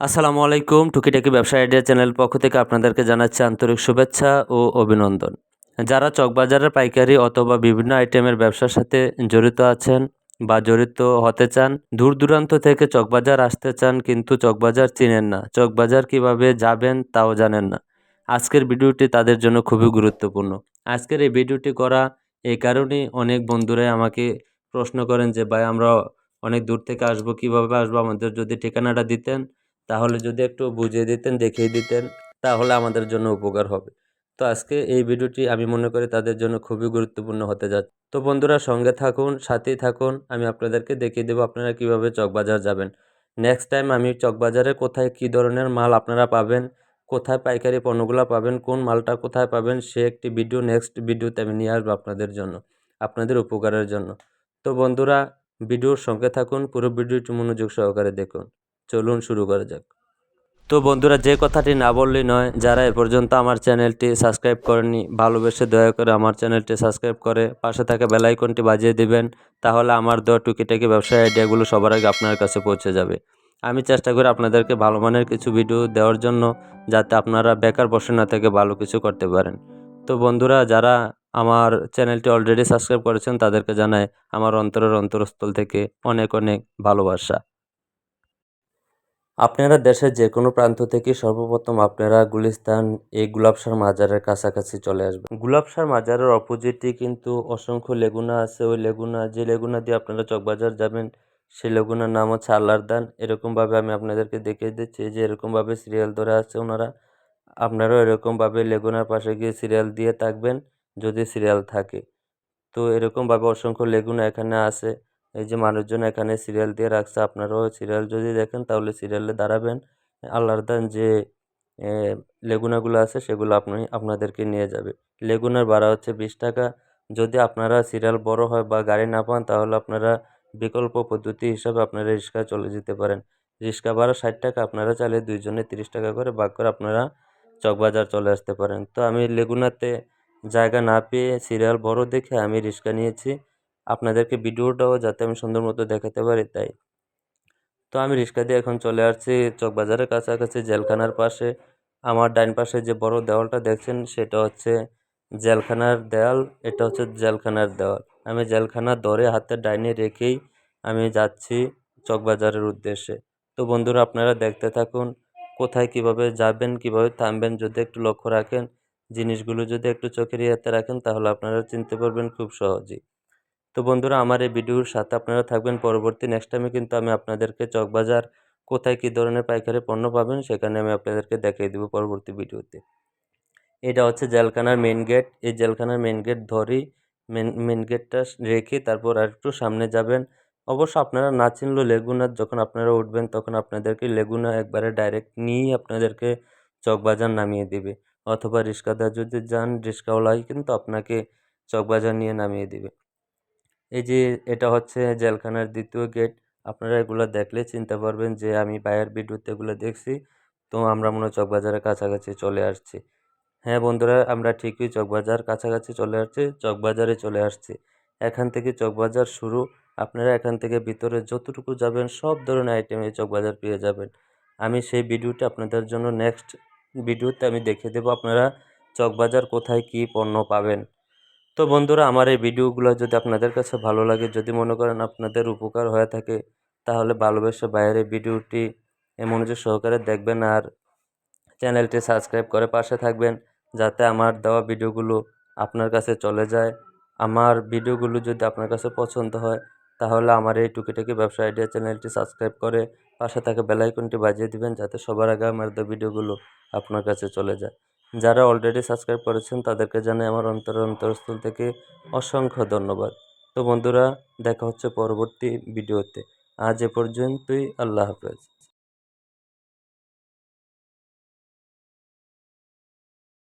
আসসালামু আলাইকুম টুকিটাকি ব্যবসা আইডিয়া চ্যানেল পক্ষ থেকে আপনাদেরকে জানাচ্ছি আন্তরিক শুভেচ্ছা ও অভিনন্দন। যারা চকবাজারের পাইকারি অথবা বিভিন্ন আইটেমের ব্যবসার সাথে জড়িত আছেন বা জড়িত হতে চান, দূর দূরান্ত থেকে চকবাজার আসতে চান কিন্তু চকবাজার চিনেন না। চকবাজার কীভাবে যাবেন তাও জানেন না। আজকের ভিডিওটি তাদের জন্য খুবই গুরুত্বপূর্ণ। আজকের এই ভিডিওটি করা এই কারণেই অনেক বন্ধুরাই আমাকে প্রশ্ন করেন যে, ভাই, আমরা অনেক দূর থেকে আসব, কীভাবে আসব? আমাদের যদি ঠিকানাটা দিতেন তাহলে যদি একটু বুঝিয়ে দিতেন, দেখিয়ে দিতেন, তাহলে আমাদের জন্য উপকার হবে। তো আজকে এই ভিডিওটি আমি মনে করি তাদের জন্য খুবই গুরুত্বপূর্ণ হতে যাচ্ছে। তো বন্ধুরা, সঙ্গে থাকুন, সাথেই থাকুন, আমি আপনাদেরকে দেখিয়ে দেবো আপনারা কীভাবে চকবাজার যাবেন। নেক্সট টাইম আমি চকবাজারে কোথায় কী ধরনের মাল আপনারা পাবেন, কোথায় পাইকারি পণ্যগুলো পাবেন, কোন মালটা কোথায় পাবেন, সে একটি ভিডিও নেক্সট ভিডিওতে আমি নিয়ে আসব আপনাদের জন্য, আপনাদের উপকারের জন্য। তো বন্ধুরা, ভিডিওর সঙ্গে থাকুন, পুরো ভিডিওটি মনোযোগ সহকারে দেখুন। চলুন শুরু করা যাক। তো বন্ধুরা, যে কথাটি না বললেই নয়, যারা এ পর্যন্ত আমার চ্যানেলটি সাবস্ক্রাইব করেনি ভালোবেসে দয়া করে আমার চ্যানেলটি সাবস্ক্রাইব করে পাশে থাকা বেলাইকনটি বাজিয়ে দিবেন, তাহলে আমার দেওয়া টুকিটাকি ব্যবসায় আইডিয়াগুলো সবার আগে আপনার কাছে পৌঁছে যাবে। আমি চেষ্টা করি আপনাদেরকে ভালো মানের কিছু ভিডিও দেওয়ার জন্য, যাতে আপনারা বেকার বসে না থেকে ভালো কিছু করতে পারেন। তো বন্ধুরা, যারা আমার চ্যানেলটি অলরেডি সাবস্ক্রাইব করেছেন, তাদেরকে জানায় আমার অন্তরের অন্তরস্থল থেকে অনেক অনেক ভালোবাসা। আপনারা দেশের যে কোনো প্রান্ত থেকে সর্বপ্রথম আপনারা গুলিস্তান এই গুলাবসার মাজারের কাছাকাছি চলে আসবেন। গুলাবসার মাজারের অপোজিটে কিন্তু অসংখ্য লেগুনা আছে। ওই লেগুনা, যে লেগুনা দিয়ে আপনারা চকবাজার যাবেন, সেই লেগুনার নাম হচ্ছে আল্লাহর দান এরকমভাবে আমি আপনাদেরকে দেখিয়ে দিচ্ছি, যে এরকমভাবে সিরিয়াল ধরে আছে ওনারা। আপনারাও এরকমভাবে লেগুনার পাশে গিয়ে সিরিয়াল দিয়ে থাকবেন, যদি সিরিয়াল থাকে। তো এরকমভাবে অসংখ্য লেগুনা এখানে আছে। এই যে মানুষজন এখানে সিরিয়াল দিয়ে রাখছে, আপনারাও সিরিয়াল যদি দেখেন তাহলে সিরিয়ালে দাঁড়াবেন। আল্লাহর দান যে লেগুনাগুলো আছে সেগুলো আপনি, আপনাদেরকে নিয়ে যাবে। লেগুনার ভাড়া হচ্ছে বিশ টাকা। যদি আপনারা সিরিয়াল বড় হয় বা গাড়ি না পান, তাহলে আপনারা বিকল্প পদ্ধতি হিসাবে আপনারা রিক্সায় চলে যেতে পারেন। রিক্সা ভাড়া ষাট টাকা, আপনারা চাইলে দুইজনে তিরিশ টাকা করে ভাগ করে আপনারা চকবাজার চলে আসতে পারেন। তো আমি লেগুনাতে জায়গা না পেয়ে সিরিয়াল বড় দেখে আমি রিক্সা নিয়েছি। আপনাদেরকে ভিডিওটাও যাতে আমি সুন্দর মতো দেখাতে পারি, তাই। তো আমি রিক্সা দিয়ে এখন চলে আসছি চকবাজারের কাছাকাছি জেলখানার পাশে। আমার ডাইন পাশে যে বড় দেওয়ালটা দেখছেন, সেটা হচ্ছে জেলখানার দেওয়াল, এটা হচ্ছে জেলখানার দেওয়াল। আমি জেলখানার দরে হাতে ডাইনে রেখেই আমি যাচ্ছি চকবাজারের উদ্দেশ্যে। তো বন্ধুরা, আপনারা দেখতে থাকুন, কোথায় কীভাবে যাবেন, কীভাবে থামবেন, যদি একটু লক্ষ্য রাখেন, জিনিসগুলো যদি একটু চোখের ইয়াতে রাখেন, তাহলে আপনারা চিনতে পারবেন খুব সহজেই। তো বন্ধুরা, আমার এই ভিডিওর সাথে আপনারা থাকবেন পরবর্তী নেক্সট টাইমে কিন্তু আমি আপনাদেরকে চকবাজার কোথায় কী ধরনের পাইকারি পণ্য পাবেন সেখানে আমি আপনাদেরকে দেখিয়ে দেবো পরবর্তী ভিডিওতে। এটা হচ্ছে জেলখানার মেন গেট এই জেলখানার মেন গেট ধরেই মেন মেন গেটটা রেখে তারপর আর একটু সামনে যাবেন। অবশ্য আপনারা না চিনলেও লেগুনার যখন আপনারা উঠবেন তখন আপনাদেরকে লেগুনা একবারে ডাইরেক্ট নিয়েই আপনাদেরকে চকবাজার নামিয়ে দেবে। অথবা রিক্সাদার যদি যান রিক্সাওয়ালাই কিন্তু আপনাকে চকবাজার নিয়ে নামিয়ে দেবে। এই যে এটা হচ্ছে জেলখানার দ্বিতীয় গেট। আপনারা এগুলো দেখলে চিনতে পারবেন যে আমি বাইরের ভিডিওতে এগুলো দেখছি। তো আমরা মনে হয় চকবাজারের কাছাকাছি চলে আসছি। হ্যাঁ বন্ধুরা, আমরা ঠিকই চকবাজার কাছাকাছি চলে আসছি, চকবাজারে চলে আসছি। এখান থেকে চকবাজার শুরু। আপনারা এখান থেকে ভিতরে যতটুকু যাবেন, সব ধরনের আইটেম এই চকবাজার পেয়ে যাবেন। আমি সেই ভিডিওটা আপনাদের জন্য নেক্সট ভিডিওতে আমি দেখে দেবো আপনারা চকবাজার কোথায় কী পণ্য পাবেন। তো বন্ধুরা, আমার এই ভিডিওগুলো যদি আপনাদের কাছে ভালো লাগে, যদি মনে করেন আপনাদের উপকার হয়ে থাকে, তাহলে ভালোবেসে বাইরে ভিডিওটি মনোযোগ সহকারে দেখবেন আর চ্যানেলটি সাবস্ক্রাইব করে পাশে থাকবেন, যাতে আমার দেওয়া ভিডিওগুলো আপনার কাছে চলে যায়। আমার ভিডিওগুলো যদি আপনার কাছে পছন্দ হয়, তাহলে আমার এই টুকিটাকি ব্যবসা আইডিয়া চ্যানেলটি সাবস্ক্রাইব করে পাশে থাকা বেলাইকনটি বাজিয়ে দিবেন, যাতে সবার আগে আমার ভিডিওগুলো আপনার কাছে চলে যায়। যারা অলরেডি সাবস্ক্রাইব করেছেন, তাদেরকে জানাই আমার অন্তর অন্তরস্থল থেকে অসংখ্য ধন্যবাদ। তো বন্ধুরা, দেখা হচ্ছে পরবর্তী ভিডিওতে। আজ এ পর্যন্তই, আল্লাহ হাফেজ।